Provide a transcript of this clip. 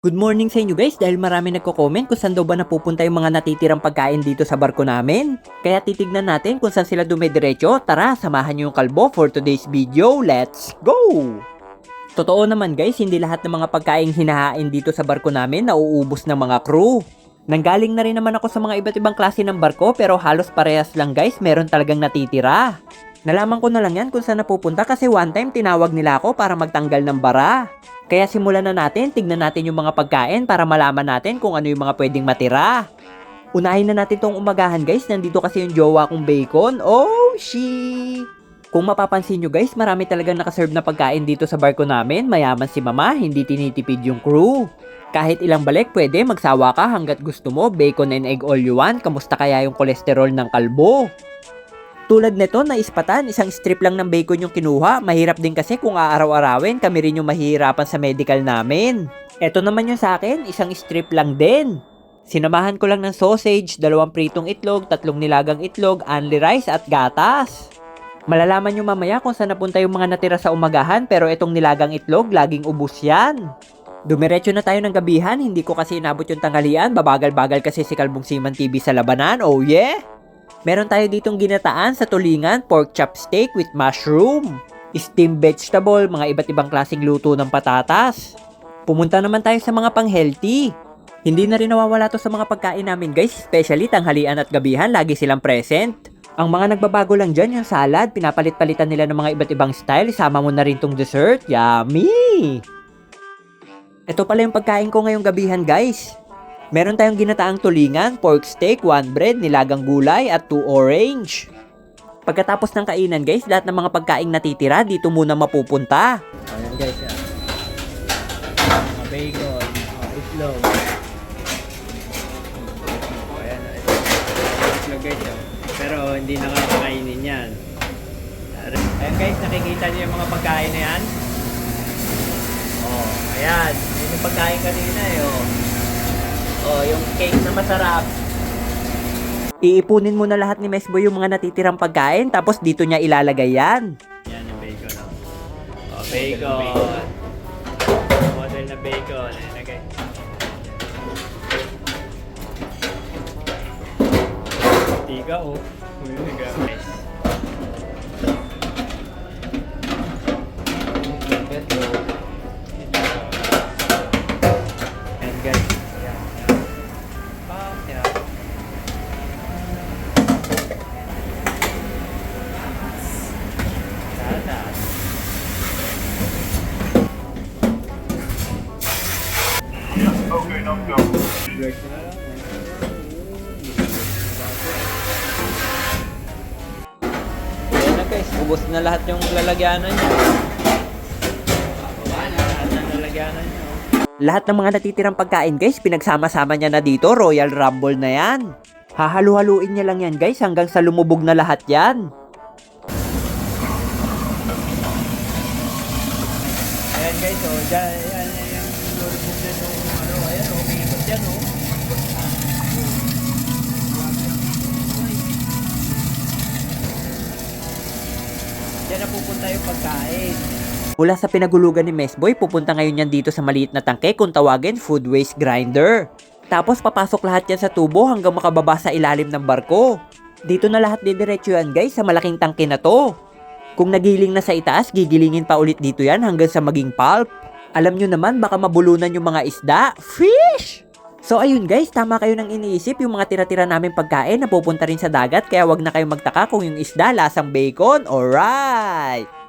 Good morning sa inyo guys dahil marami nagko-comment kung saan daw ba napupunta yung mga natitirang pagkain dito sa barko namin. Kaya titignan natin kung saan sila dumidiretso. Tara, samahan nyo yung kalbo for today's video. Let's go! Totoo naman guys, hindi lahat ng mga pagkain hinahain dito sa barko namin nauubos ng mga crew. Nanggaling na rin naman ako sa mga iba't ibang klase ng barko pero halos parehas lang guys, meron talagang natitira. Nalaman ko na lang yan kung saan napupunta kasi one time tinawag nila ako para magtanggal ng bara. Kaya simulan na natin, tignan natin yung mga pagkain para malaman natin kung ano yung mga pwedeng matira. Unahin na natin tong umagahan guys, nandito kasi yung jowa kong bacon. Oh, she! Kung mapapansin nyo guys, marami talagang nakaserve na pagkain dito sa barko namin. Mayaman si mama, hindi tinitipid yung crew. Kahit ilang balik, pwede magsawa ka hanggat gusto mo. Bacon and egg all you want. Kamusta kaya yung kolesterol ng kalbo? Tulad nito na ispatan, isang strip lang ng bacon yung kinuha. Mahirap din kasi kung aaraw-arawin, kami rin yung mahihirapan sa medical namin. Ito naman yung sa akin, isang strip lang din. Sinamahan ko lang ng sausage, dalawang pritong itlog, tatlong nilagang itlog, only rice at gatas. Malalaman nyo mamaya kung saan napunta yung mga natira sa umagahan pero itong nilagang itlog, laging ubus yan. Dumiretso na tayo ng gabihan, hindi ko kasi inabot yung tanghalian, babagal-bagal kasi si Kalbong Siman TV sa labanan, oh yeah! Meron tayo ditong ginataan sa tulingan, pork chop steak with mushroom, steamed vegetable, mga iba't ibang klaseng luto ng patatas. Pumunta naman tayo sa mga pang-healthy. Hindi na rin nawawala to sa mga pagkain namin guys, especially tanghalian at gabihan, lagi silang present. Ang mga nagbabago lang dyan, yung salad, pinapalit-palitan nila ng mga iba't ibang style, isama mo na rin tong dessert, yummy! Ito pala yung pagkain ko ngayong gabihan guys. Meron tayong ginataang tulingan, pork steak, one bread, nilagang gulay, at two orange. Pagkatapos ng kainan guys, lahat ng mga pagkain natitira dito muna mapupunta. Ayan guys, yan. Mga bacon, mga itlog. Ayan, itlog guys, oh. Pero hindi na kakakainin yan. Ayan guys, nakikita niyo yung mga pagkain na yan? Oh, ayan. Yun yung pagkain kanina eh, oh. Oh, yung cake na masarap. Iipunin mo na lahat ni Mesbo yung mga natitirang pagkain, tapos dito niya ilalagay yan. Yan yung bacon, oh. Oh, bacon. Model na bacon. Ayan na guys. Tiga, oh. Uy, tiga. Break na lang. Ayan na guys, ubos na lahat yung lalagyanan niya. Lahat ng lalagyanan niya. Lahat ng mga natitirang pagkain guys, pinagsama-sama niya na dito, Royal Rumble na yan. Hahalu-haluin niya lang yan guys hanggang sa lumubog na lahat yan. Ayan guys, oh, dyan, oh, may ikot yan, oh. Diyan na pupunta yung pagkain. Mula sa pinagulugan ni Mesboy, pupunta ngayon yan dito sa maliit na tangke kung tawagin food waste grinder. Tapos papasok lahat yan sa tubo hanggang makababa sa ilalim ng barko. Dito na lahat didiretso yan guys sa malaking tangke na to. Kung nagiling na sa itaas, gigilingin pa ulit dito yan hanggang sa maging pulp. Alam nyo naman, baka mabulunan yung mga isda. Fish! So ayun guys, tama kayo nang iniisip yung mga tira-tira namin pagkain na pupunta rin sa dagat kaya wag na kayong magtaka kung yung isda lasang bacon. Alright!